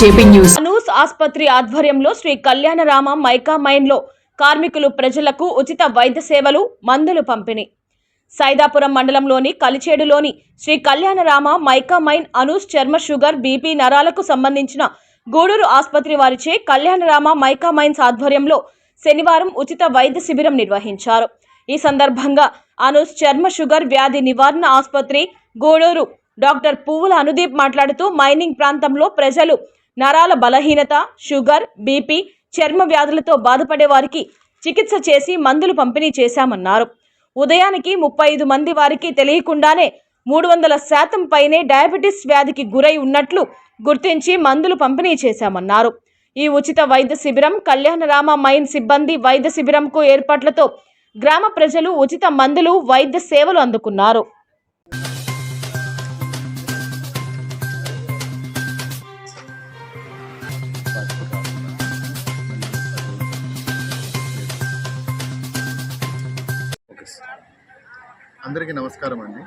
JP news. Anu's ఆసుపత్రి ఆధ్వర్యంలో Shri Kalyanarama mica మైన్లో కార్మికులు ప్రజలకు ఉచిత వైద్య సేవలు మందులు పంపిణీ. సైదాపురం మండలంలోని కలిచేడులోని శ్రీ కళ్యాణరామ మైకా మైన్ అనూస్ చర్మ షుగర్ బీపీ నరాలకు సంబంధించిన గూడూరు ఆసుపత్రి వారిచే కళ్యాణరామ మైకా మైన్స్ ఆధ్వర్యంలో శనివారం ఉచిత వైద్య శిబిరం నిర్వహించారు. ఈ సందర్భంగా అనూస్ చర్మ షుగర్ వ్యాధి నివారణ ఆసుపత్రి గూడూరు డాక్టర్ పువ్వుల అనుదీప్ మాట్లాడుతూ మైనింగ్ ప్రాంతంలో ప్రజలు నరాల బలహీనత షుగర్ బీపీ చర్మ వ్యాధులతో బాధపడే వారికి చికిత్స చేసి మందులు పంపిణీ చేశామన్నారు. ఉదయానికి ముప్పై ఐదు మంది వారికి తెలియకుండానే మూడు వందల శాతం పైనే డయాబెటిస్ వ్యాధికి గురై ఉన్నట్లు గుర్తించి మందులు పంపిణీ చేశామన్నారు. ఈ ఉచిత వైద్య శిబిరం కళ్యాణరామ మైన్ సిబ్బంది వైద్య శిబిరంకు ఏర్పాట్లతో గ్రామ ప్రజలు ఉచిత మందులు వైద్య సేవలు అందుకున్నారు. అందరికీ నమస్కారం అండి.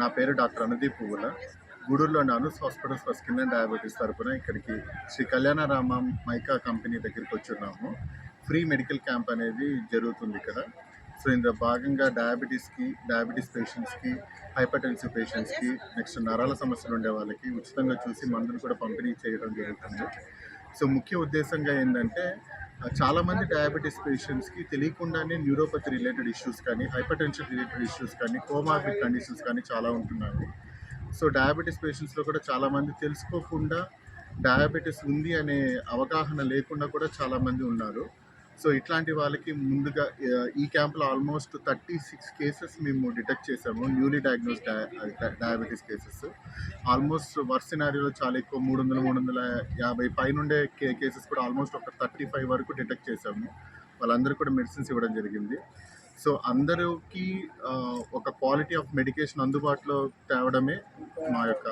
నా పేరు డాక్టర్ అనుదీప్ పువ్వుల. గూడూరులో Anu's hospital for skin and diabetes తరపున ఇక్కడికి శ్రీ కళ్యాణరామ మైకా కంపెనీ దగ్గరికి వచ్చున్నాము. ఫ్రీ మెడికల్ క్యాంప్ అనేది జరుగుతుంది ఇక్కడ. సో ఇందులో భాగంగా డయాబెటీస్కి డయాబెటీస్ పేషెంట్స్కి హైపర్టెన్సివ్ పేషెంట్స్కి నెక్స్ట్ నరాల సమస్యలు ఉండే వాళ్ళకి ఉచితంగా చూసి మందులు కూడా పంపిణీ చేయడం జరుగుతుంది. సో ముఖ్య ఉద్దేశంగా ఏంటంటే చాలామంది చాలా మంది డయాబెటీస్ పేషెంట్స్కి తెలియకుండానే న్యూరోపతి రిలేటెడ్ ఇష్యూస్ కానీ హైపర్ టెన్షన్ రిలేటెడ్ ఇష్యూస్ కానీ కోమార్బిడ్ కండిషన్స్ కానీ చాలా ఉంటున్నాయి. సో డయాబెటీస్ పేషెంట్స్లో కూడా చాలా మంది తెలుసుకోకుండా డయాబెటీస్ ఉంది అనే అవగాహన లేకుండా కూడా చాలా మంది ఉన్నారు. సో ఇట్లాంటి వాళ్ళకి ముందుగా ఈ క్యాంప్లో ఆల్మోస్ట్ థర్టీ సిక్స్ కేసెస్ మేము డిటెక్ట్ చేసాము newly diagnose diabetes cases almost work సినారియోలో చాలా ఎక్కువ మూడు వందల మూడు వందల యాభై పైనుండే కే కేసెస్ కూడా ఆల్మోస్ట్ ఒక థర్టీ ఫైవ్ వరకు డిటెక్ట్ చేసాము వాళ్ళందరూ కూడా మెడిసిన్స్ ఇవ్వడం జరిగింది. సో అందరికీ ఒక క్వాలిటీ ఆఫ్ మెడికేషన్ అందుబాటులో తేవడమే మా యొక్క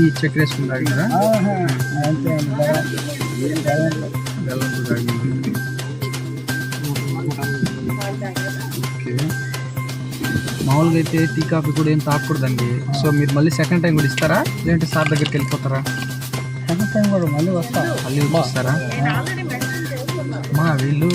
ఈ చెక్ వేసుకుంటారు కదా బెల్లం తాగింది. ఓకే. మామూలుగా అయితే టీ కాఫీ కూడా ఏం తాగకూడదండి. సో మీరు మళ్ళీ సెకండ్ టైం కూడా ఇస్తారా? లేదంటే సార్ దగ్గరికి వెళ్ళిపోతారా? సెకండ్ టైం కూడా మళ్ళీ వస్తా. మళ్ళీ వస్తారా మా వీళ్ళు